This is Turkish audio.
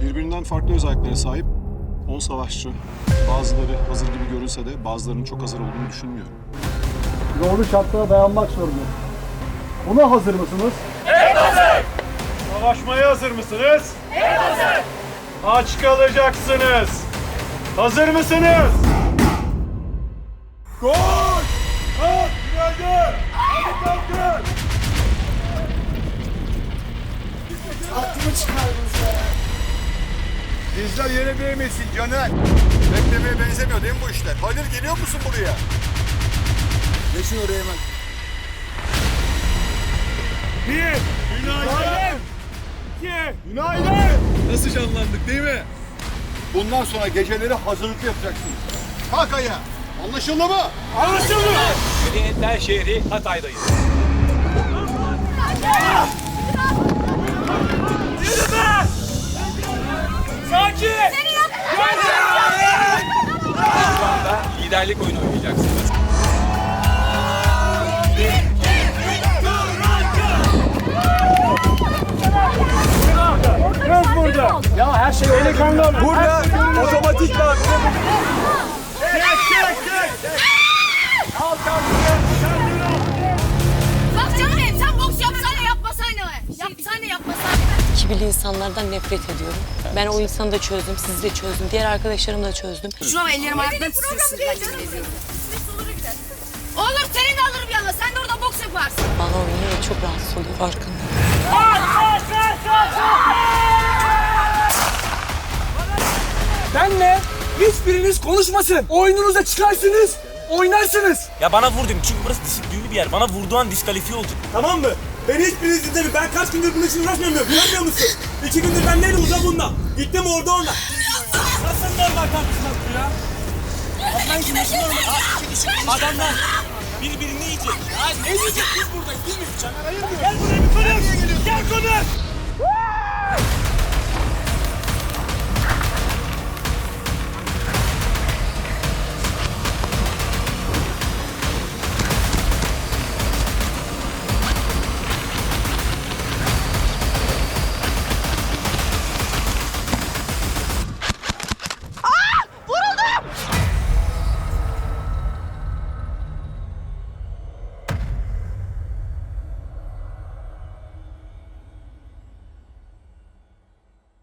Birbirinden farklı özelliklere sahip 10 savaşçı. Bazıları hazır gibi görünse de bazılarının çok hazır olduğunu düşünmüyorum. Zorlu şartlara dayanmak zorunda. Buna hazır mısınız? Savaşmaya hazır mısınız? Evet hazır. Aç kalacaksınız. Hazır mısınız? Dizler yere değmesin Caner. Beklemeye benzemiyor değil mi bu işler? Halil geliyor musun buraya? Geçin oraya hemen. Bir! Günaydın! İki! Günaydın! Nasıl canlandık değil mi? Bundan sonra geceleri hazırlık yapacaksınız. Kalk ayağa. Anlaşıldı mı? Anlaşıldı! Medeniyetler şehri Hatay'dayız. Liderlik oyunu oynayacaksınız. Kız burada! Ya her şey delikanlı olun. Burada otomatik var. Çek çek çek! Al al! Bak canım sen boks yapsan da yapmasan ne? Kibirli insanlardan nefret ediyorum. Ben o insanı da çözdüm, sizi de çözdüm, diğer arkadaşlarımı da çözdüm. Şuna ellerim ayaklarım titriyorsun. Olur seni de alırım yanına. Sen de orada boks yaparsın. Bana oynuyor çok rahatsız oluyor farkında. Benle hiçbiriniz konuşmasın. Oyununuza çıkarsınız, oynarsınız. Ya bana vur dedim çünkü burası disiplinli bir yer. Bana vurduğu an diskalifiye olacak. Tamam mı? Ben hiçbirinizi de ben kaç gündür bunun için uğraşmıyorum ya. Görmüyor musun? İki gündür ben neyle uzak bundan. Gittim orada orada. Nasıl normal tartışmak bu ya? Ablan için nasıl normal? Adamlar birbirini yiyecek. Ay, ne yiyecek biz buradayız değil mi? Caner hayır diyor. Gel buraya bir konuş. Gel konuş.